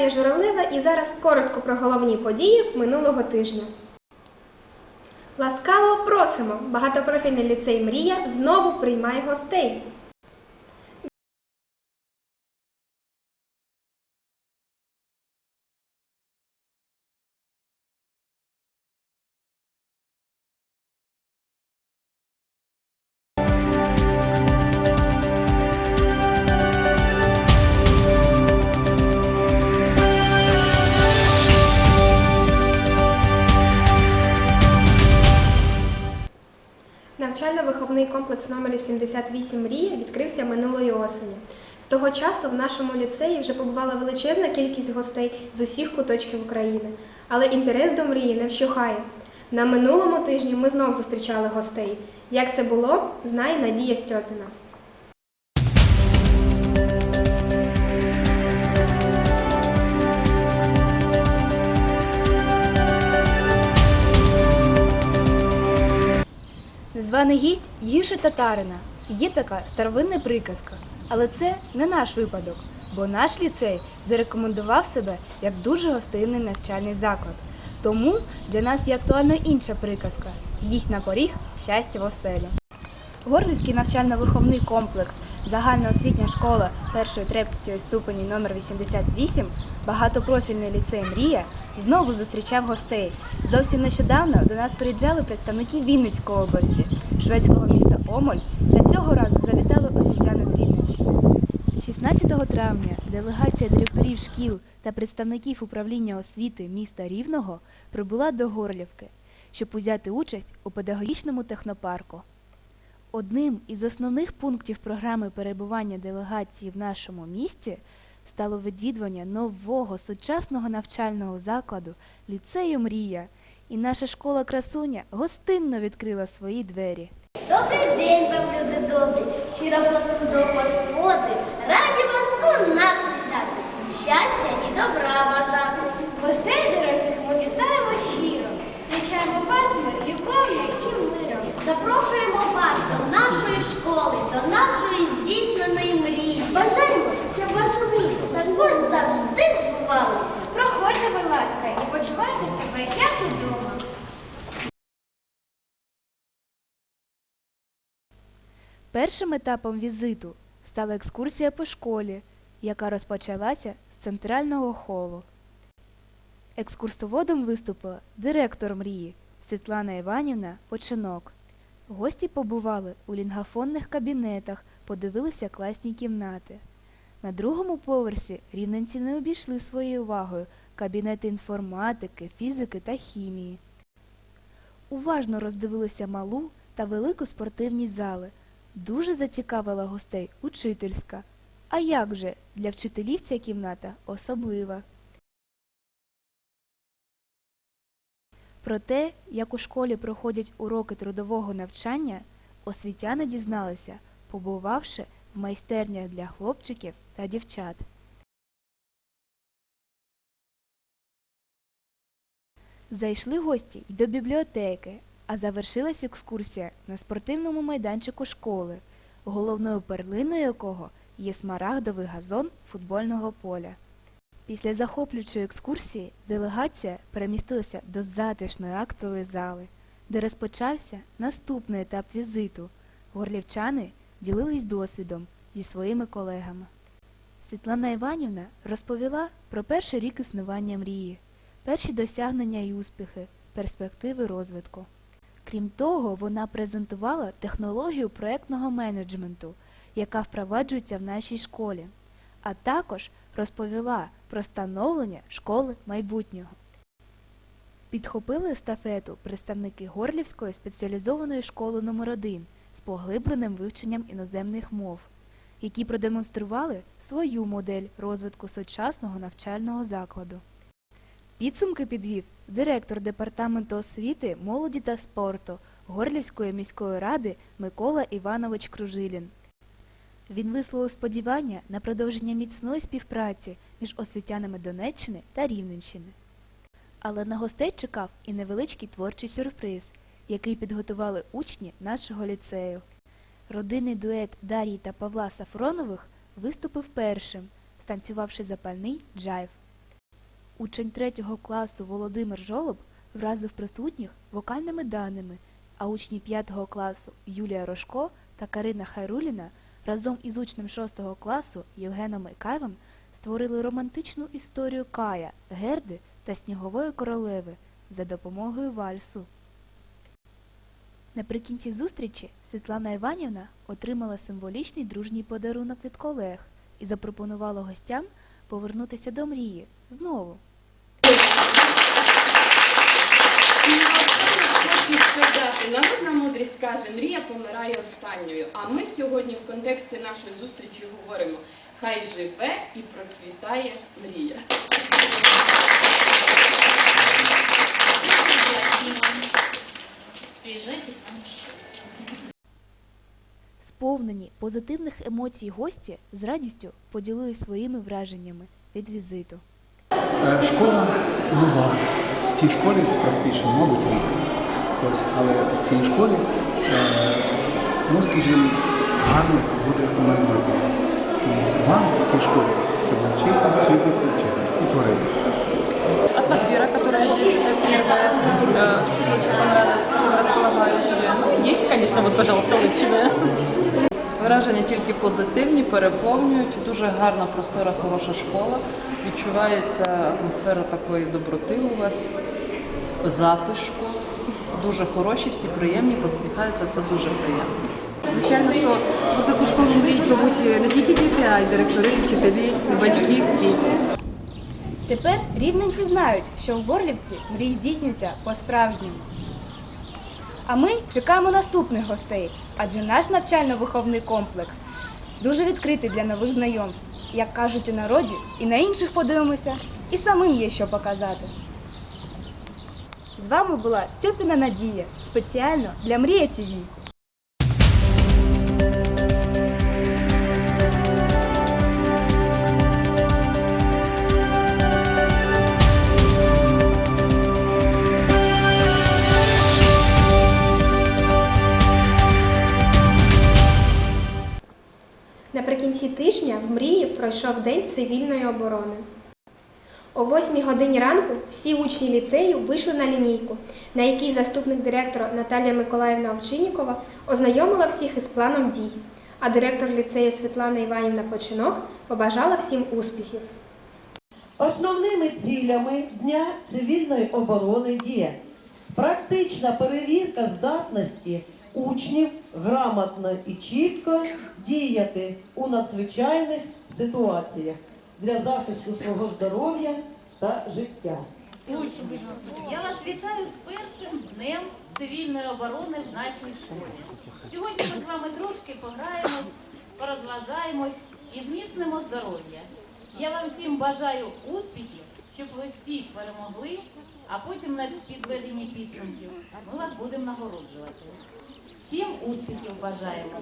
Дар'я Журавлева і зараз коротко про головні події минулого тижня. Ласкаво просимо! Багатопрофільний ліцей Мрія знову приймає гостей. Навчально-виховний комплекс номер 78 Мрія відкрився минулої осені. З того часу в нашому ліцеї вже побувала величезна кількість гостей з усіх куточків України. Але інтерес до мрії не вщухає. На минулому тижні ми знов зустрічали гостей. Як це було, знає Надія Стьопіна. Незваний гість гірше татарина. Є така старовинна приказка. Але це не наш випадок, бо наш ліцей зарекомендував себе як дуже гостинний навчальний заклад. Тому для нас є актуальна інша приказка їсть на поріг щастя в оселі. Горлівський навчально-виховний комплекс, загальноосвітня школа 1-3 ступені номер 88 багатопрофільний ліцей Мрія знову зустрічав гостей. Зовсім нещодавно до нас приїжджали представники Вінницької області, шведського міста Омоль та цього разу завітали освітяни з Рівненщини. 16 травня делегація директорів шкіл та представників управління освіти міста Рівного прибула до Горлівки, щоб узяти участь у педагогічному технопарку. Одним із основних пунктів програми перебування делегації в нашому місті стало відвідування нового сучасного навчального закладу ліцею Мрія. І наша школа красуня гостинно відкрила свої двері. Добрий день вам, люди добрі, щиро просимо до господи, раді вас у нас вітати, щастя і добра бажати. Гостей дорогих ми вітаємо щиро, зустрічаємо вас ми любов'ю і миром. Запрошуємо вас до нашої школи, до нашої здійсненої мрії. Бажаємо, щоб ваші мрії також завжди збувалися. Проходьте, будь ласка, і почувайте себе як удома. Першим етапом візиту стала екскурсія по школі, яка розпочалася з центрального холу. Екскурсоводом виступила директор мрії Світлана Іванівна Починок. Гості побували у лінгафонних кабінетах, подивилися класні кімнати. На другому поверсі рівненці не обійшли своєю увагою кабінети інформатики, фізики та хімії. Уважно роздивилися малу та велику спортивні зали. Дуже зацікавила гостей учительська. А як же для вчителів ця кімната особлива. Про те, як у школі проходять уроки трудового навчання, освітяни дізналися, побувавши в майстернях для хлопчиків та дівчат. Зайшли гості й до бібліотеки, а завершилась екскурсія на спортивному майданчику школи, головною перлиною якого є смарагдовий газон футбольного поля. Після захоплюючої екскурсії делегація перемістилася до затишної актової зали, де розпочався наступний етап візиту. Горлівчани ділились досвідом зі своїми колегами. Світлана Іванівна розповіла про перший рік існування мрії, перші досягнення і успіхи, перспективи розвитку. Крім того, вона презентувала технологію проектного менеджменту, яка впроваджується в нашій школі, а також розповіла про становлення школи майбутнього. Підхопили естафету представники Горлівської спеціалізованої школи номер 1 з поглибленим вивченням іноземних мов, які продемонстрували свою модель розвитку сучасного навчального закладу. Підсумки підвів директор департаменту освіти, молоді та спорту Горлівської міської ради Микола Іванович Кружилін. Він висловив сподівання на продовження міцної співпраці між освітянами Донеччини та Рівненщини. Але на гостей чекав і невеличкий творчий сюрприз, який підготували учні нашого ліцею. Родинний дует Дарії та Павла Сафронових виступив першим, станцювавши запальний джайв. Учень третього класу Володимир Жолоб вразив присутніх вокальними даними, а учні п'ятого класу Юлія Рожко та Карина Хайруліна разом із учнем шостого класу Євгеном Ікаєвим створили романтичну історію Кая, Герди та Снігової королеви за допомогою вальсу. Наприкінці зустрічі Світлана Іванівна отримала символічний дружній подарунок від колег і запропонувала гостям повернутися до мрії знову. Хочу сказати, народна мудрість каже, мрія помирає останньою. А ми сьогодні в контексті нашої зустрічі говоримо, хай живе і процвітає мрія. Приезжайте к нам еще. Сповнені позитивних емоцій гості з радістю поділились своїми враженнями від візиту. Е, Школа нова. В цій школі практично, мабуть, рік. Ось, але в цій школі, е, ну, скажімо, гарно буде майбутнє. Тому Вам в цій школі треба вчитись, вчитися, вчитись і творити. атмосфера, которая здесь это первая, э, очень понравилась, располагающая. Ну, и дети, конечно, вот, пожалуйста, улыбчивые. Враження тільки позитивні, переповнюють. Дуже гарна, простора, хороша школа. Відчувається атмосфера такої доброти у вас, затишку. Дуже хороші, всі приємні, посміхаються. Це дуже приємно. Звичайно, що про таку школу мріють, мабуть, не тільки діти, а й директори, і вчителі, і батьки всі. Тепер рівненці знають, що в Горлівці мрії здійснюються по-справжньому. А ми чекаємо наступних гостей, адже наш навчально-виховний комплекс дуже відкритий для нових знайомств. Як кажуть у народі, і на інших подивимося, і самим є що показати. З вами була Стьопіна Надія спеціально для Мрія ТВ. Наприкінці тижня в мрії пройшов День цивільної оборони. О 8 годині ранку всі учні ліцею вийшли на лінійку, на якій заступник директора Наталія Миколаївна Овчиннікова ознайомила всіх із планом дій, а директор ліцею Світлана Іванівна Починок побажала всім успіхів. Основними цілями Дня цивільної оборони є практична перевірка здатності учнів грамотно і чітко діяти у надзвичайних ситуаціях для захисту свого здоров'я та життя. Я вас вітаю з першим днем цивільної оборони в нашій школі. Сьогодні ми з вами трошки пограємось, порозважаємось і зміцнимо здоров'я. Я вам всім бажаю успіхів, щоб ви всі перемогли, а потім на підведенні підсумків ми вас будемо нагороджувати. Всім успіхів бажаємо!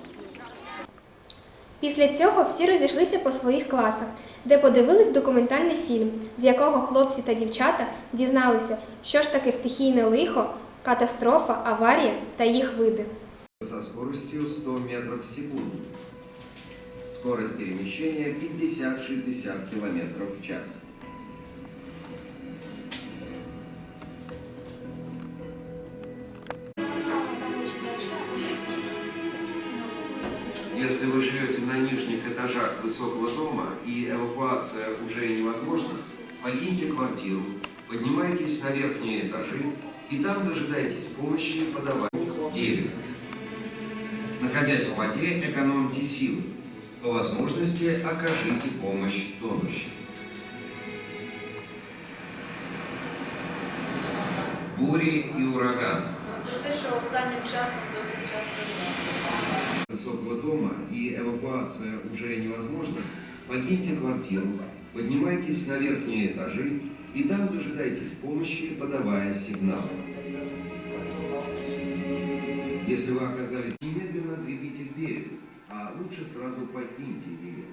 Після цього всі розійшлися по своїх класах, де подивились документальний фільм, з якого хлопці та дівчата дізналися, що ж таке стихійне лихо, катастрофа, аварія та їх види. со скоростю 100 метрів в секунду. Скорость переміщення 50-60 км в час. Эвакуация уже невозможна, покиньте квартиру, поднимайтесь на верхние этажи и там дожидайтесь помощи подавать дерево. Находясь в воде, экономьте силы. По возможности окажите помощь тонущим. Бури и ураганы. Высокого дома и эвакуация уже невозможна, покиньте квартиру, поднимайтесь на верхние этажи и там дожидайтесь помощи, подавая сигналы. Если вы оказались немедленно отгребите к берегу, а лучше сразу покиньте берег.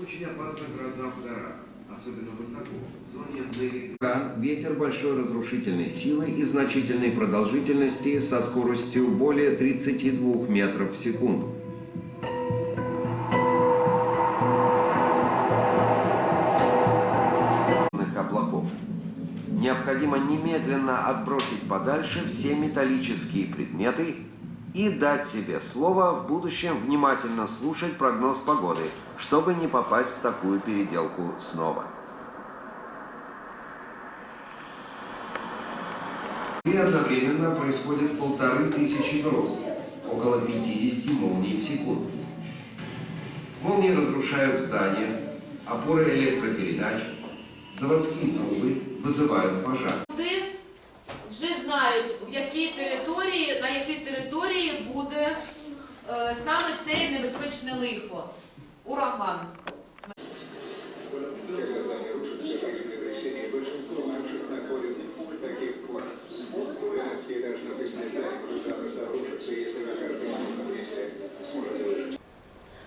Очень опасна гроза в горах, особенно высоко, в зоне наверняка. Ветер большой разрушительной силы и значительной продолжительности со скоростью более 32 метров в секунду. Необходимо немедленно отбросить подальше все металлические предметы и дать себе слово в будущем внимательно слушать прогноз погоды, чтобы не попасть в такую переделку снова. И одновременно происходит полторы тысячи гроз, около 50 молний в секунду. Молнии разрушают здания, опоры електропередач, заводские трубы, вызывают пожар. Люди вже знають, в якій території, на якій території буде е, саме це небезпечне лихо, ураган.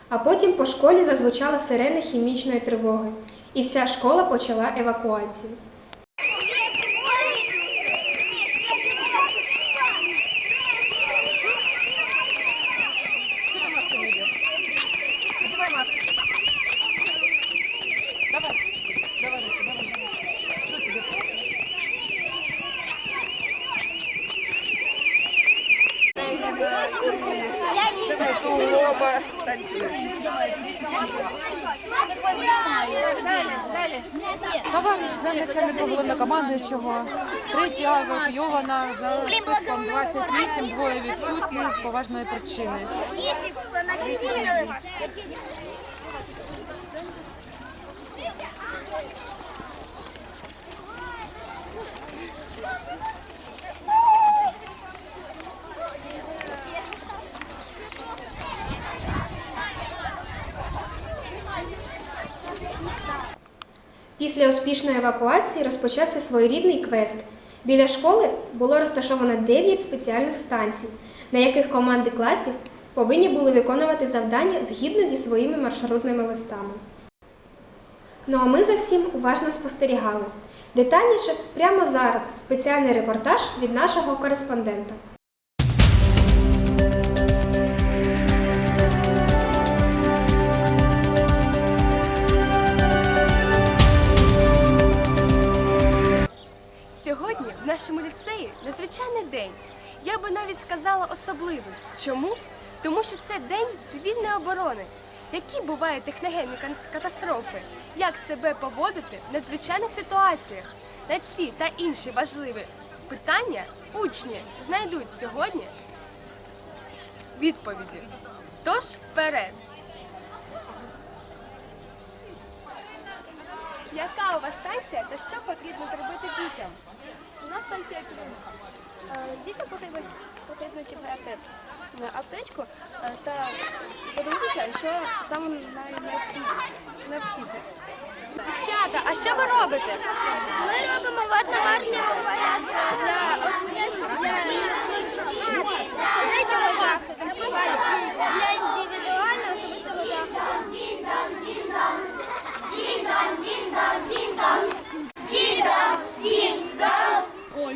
А потім по школі зазвучали сирени хімічної тривоги, і вся школа почала евакуацію. Товариш начальника головнокомандуючого, третя евакуйована за списком 28, двоє відсутні з поважної причини. Після успішної евакуації розпочався своєрідний квест. Біля школи було розташовано 9 спеціальних станцій, на яких команди класів повинні були виконувати завдання згідно зі своїми маршрутними листами. Ну а ми за всім уважно спостерігали. Детальніше прямо зараз спеціальний репортаж від нашого кореспондента. В нашому ліцеї незвичайний день. Я би навіть сказала особливий. Чому? Тому що це день цивільної оборони. Які бувають техногенні катастрофи? Як себе поводити в надзвичайних ситуаціях? На ці та інші важливі питання учні знайдуть сьогодні відповіді. Тож вперед! Яка у вас станція та що потрібно зробити дітям? Нас станція. Е, Дітям потрібно, потрібно зібрати е, аптечку е, та подивитися, що саме необхідне. Дівчата, а що ви робите? Ми робимо водно-марні порядки для особистого захисту. Для особистого захисту. Ой,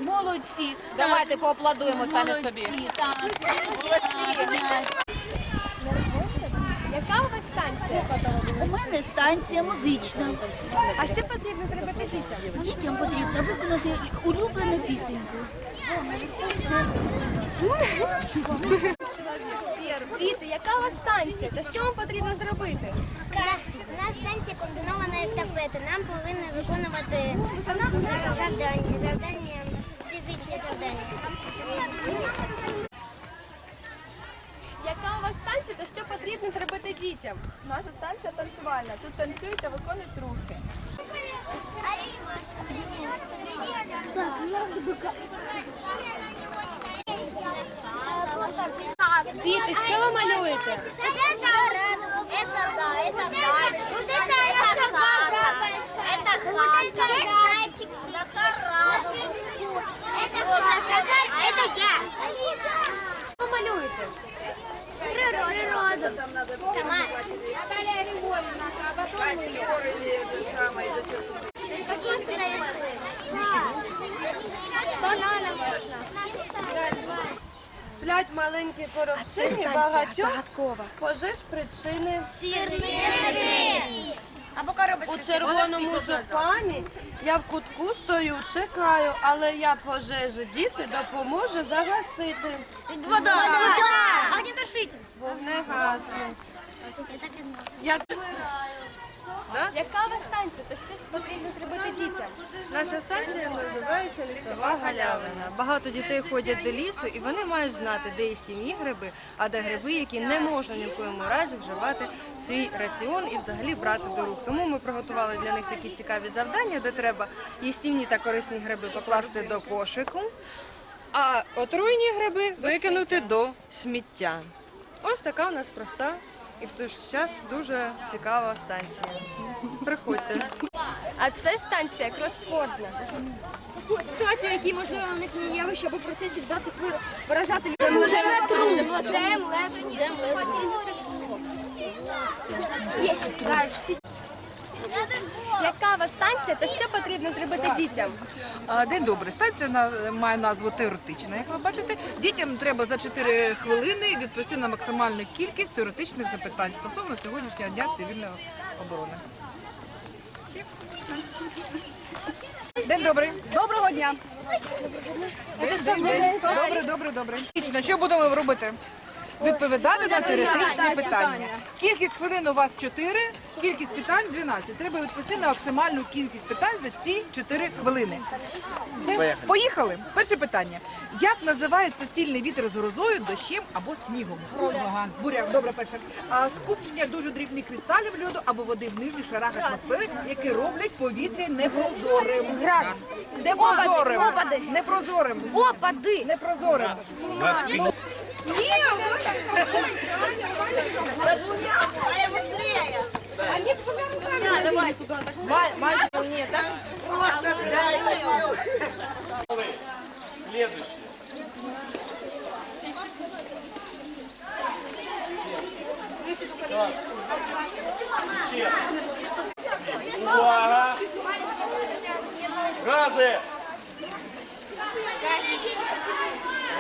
молодці! Давайте поаплодуємо самі собі. Яка у вас станція? У мене станція музична. А що потрібно зробити дітям? Дітям потрібно виконати улюблену пісеньку. Діти, яка у вас станція? Та що вам потрібно зробити? У нас станція комбінована естафета. Нам повинні виконувати завдання, завдання, фізичні. Яка у вас станція та що потрібно зробити дітям? Наша станція танцювальна. Тут танцюють та виконують рухи. Діти, що ви малюєте? Это да, это да. Вот это это собака. Это хатка. Это зайчик Это кошка. А это я. Що ви малюєте? Природу. Тамара. Кокосы нарисуем. Бананы можно. Сплять маленькі коробчині багатьох пожеж причини. Сирные. Або коробочка. У червоному жупані я в кутку стою, чекаю, але я пожежу діти допоможу загасити. Вода, вода. Огнетушитель. Вогнегасник. Я Яка у вас станція? Та щось потрібно зробити дітям. Наша станція називається лісова галявина. Багато дітей ходять до лісу і вони мають знати, де їстівні гриби, а де гриби, які не можна ні в коєму разі вживати в свій раціон і взагалі брати до рук. Тому ми приготували для них такі цікаві завдання, де треба їстівні та корисні гриби покласти до кошику, а отруйні гриби викинути до сміття. Ось така у нас проста і в той же час дуже цікава станція. Приходьте. А це станція кросфордна. Ситуацію, які можливо виникне явище або процесів дати виражати землетрус. Землетрус. Яка у вас станція та що потрібно зробити дітям? День добрий. Станція на- має назву теоретична. Як ви бачите, дітям треба за 4 хвилини відповісти на максимальну кількість теоретичних запитань стосовно сьогоднішнього дня цивільної оборони. День добрий. Доброго дня. Добре, добре, добре. Що будемо робити? Відповідати на теоретичні питання. Кількість хвилин у вас 4, кількість питань 12. Треба відповісти на максимальну кількість питань за ці 4 хвилини. Поїхали. Перше питання. Як називається сильний вітер з грозою, дощем або снігом? Ага. Буря, добре, перше. А, скупчення дуже дрібних кристалів льоду або води в нижніх шарах атмосфери, які роблять повітря непрозорим. Непрозорим. Опади. Непрозорим. Опади! Непрозорим. Следующее. Так. Ще. Увага!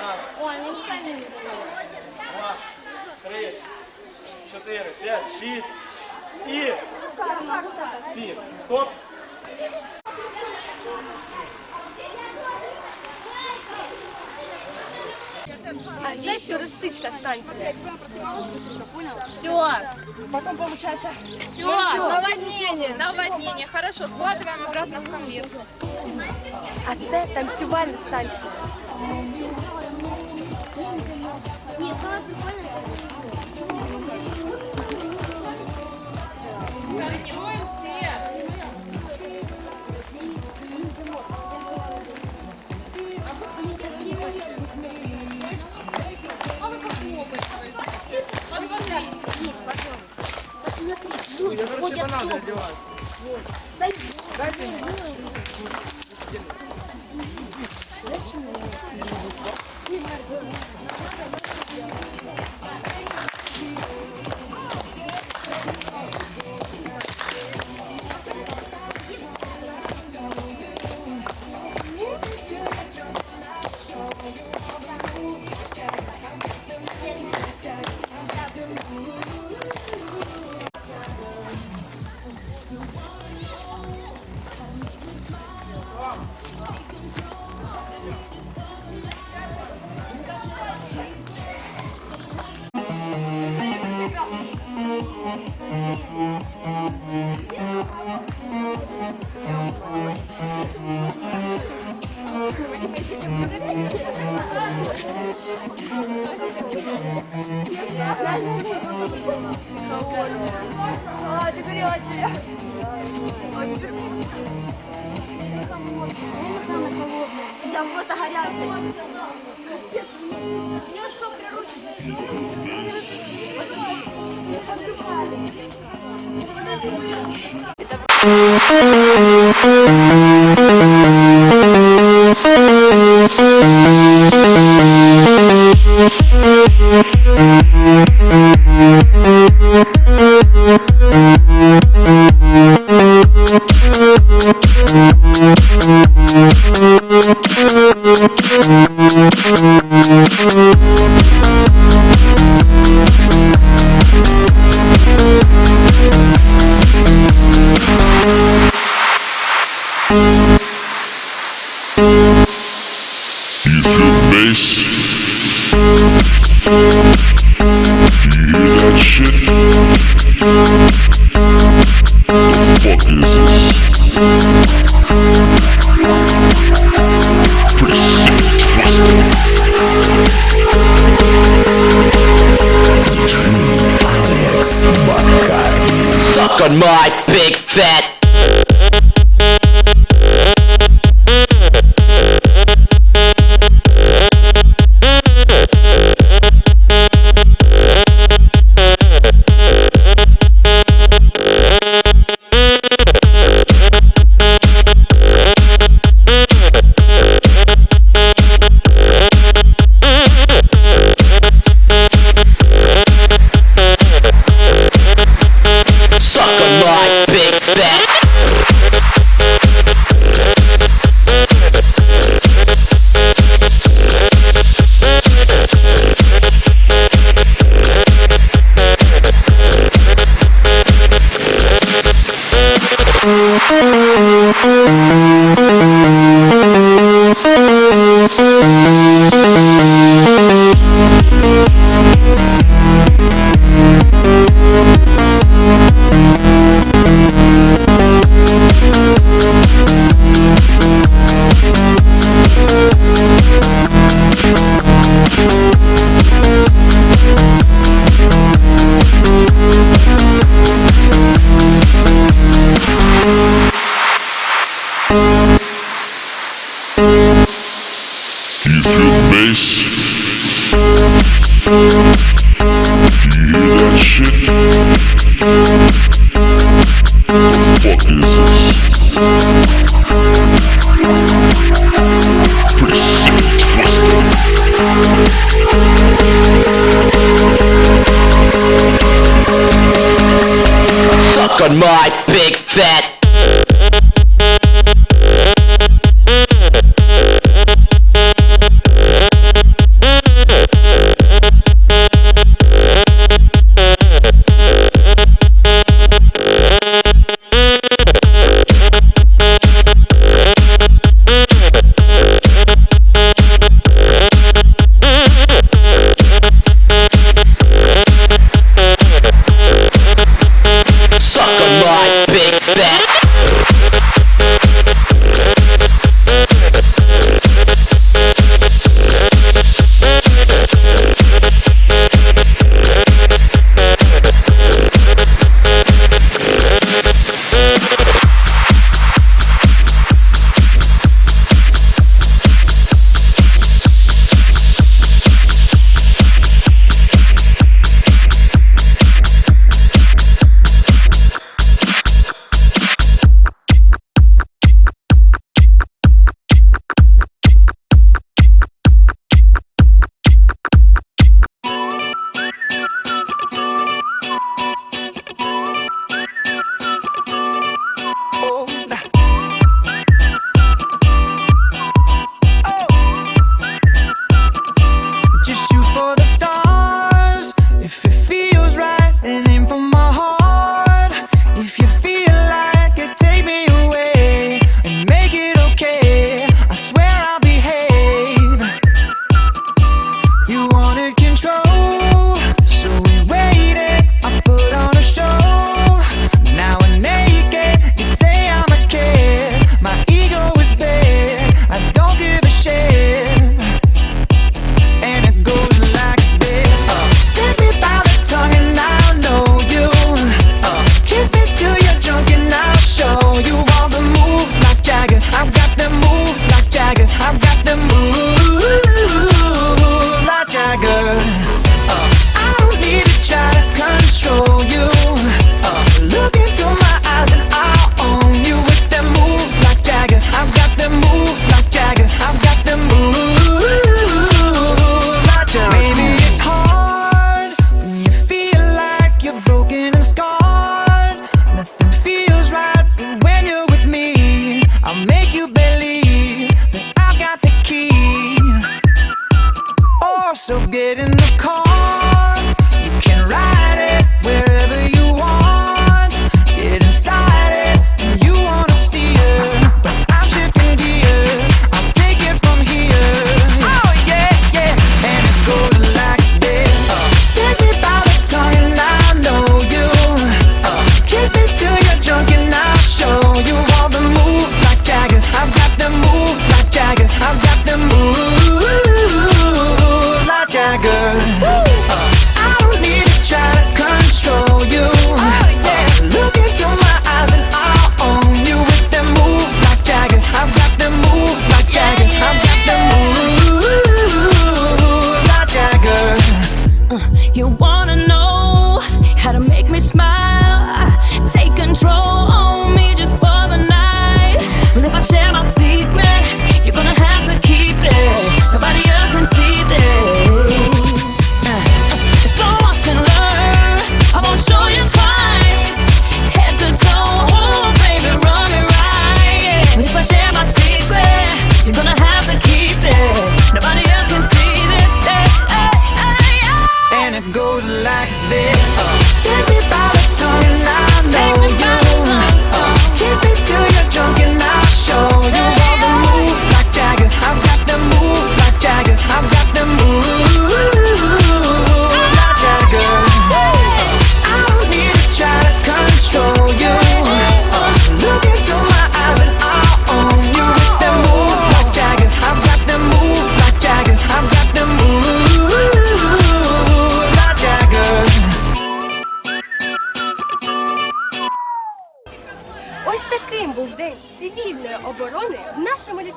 Гази! Раз, три, чотири, п'ять, шість і сім. Стоп. А це туристична станція. все. Потом получается. Все, наводнение, наводнение. Хорошо, складываем обратно в конверт. А це танцювальна станція. Нет, самое прикольное. Есть, пожалуйста. Посмотри, люди ходят с обувью. Дайте. Música Suck on my big fat.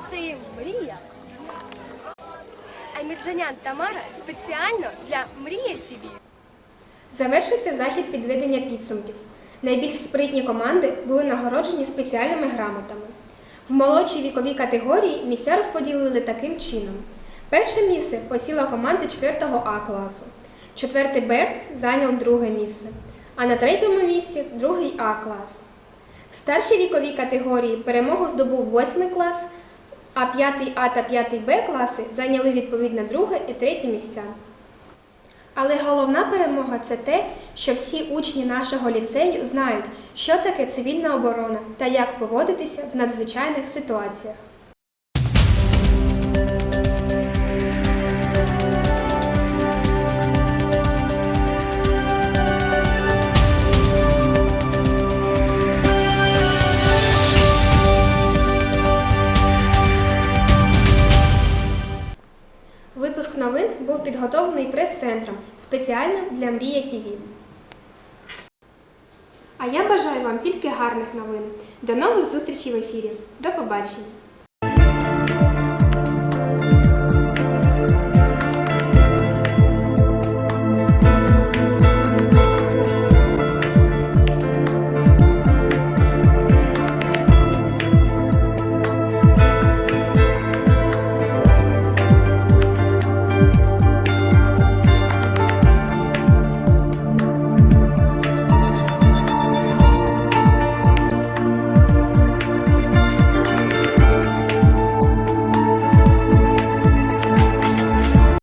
Ти мрія. Аймірджанян Тамара спеціально для Мрія ТВ. Завершився захід підведення підсумків. Найбільш спритні команди були нагороджені спеціальними грамотами. В молодшій віковій категорії місця розподілили таким чином. Перше місце посіла команда 4 А класу. Четвертий Б зайняв друге місце, а на третьому місці другий А клас. В старшій віковій категорії перемогу здобув 8 клас, а 5 А та 5 Б класи зайняли відповідно друге і третє місця. Але головна перемога це те, що всі учні нашого ліцею знають, що таке цивільна оборона та як поводитися в надзвичайних ситуаціях. Прес-центром спеціально для Мрія ТІВІ. А я бажаю вам тільки гарних новин. До нових зустрічей в ефірі. До побачення!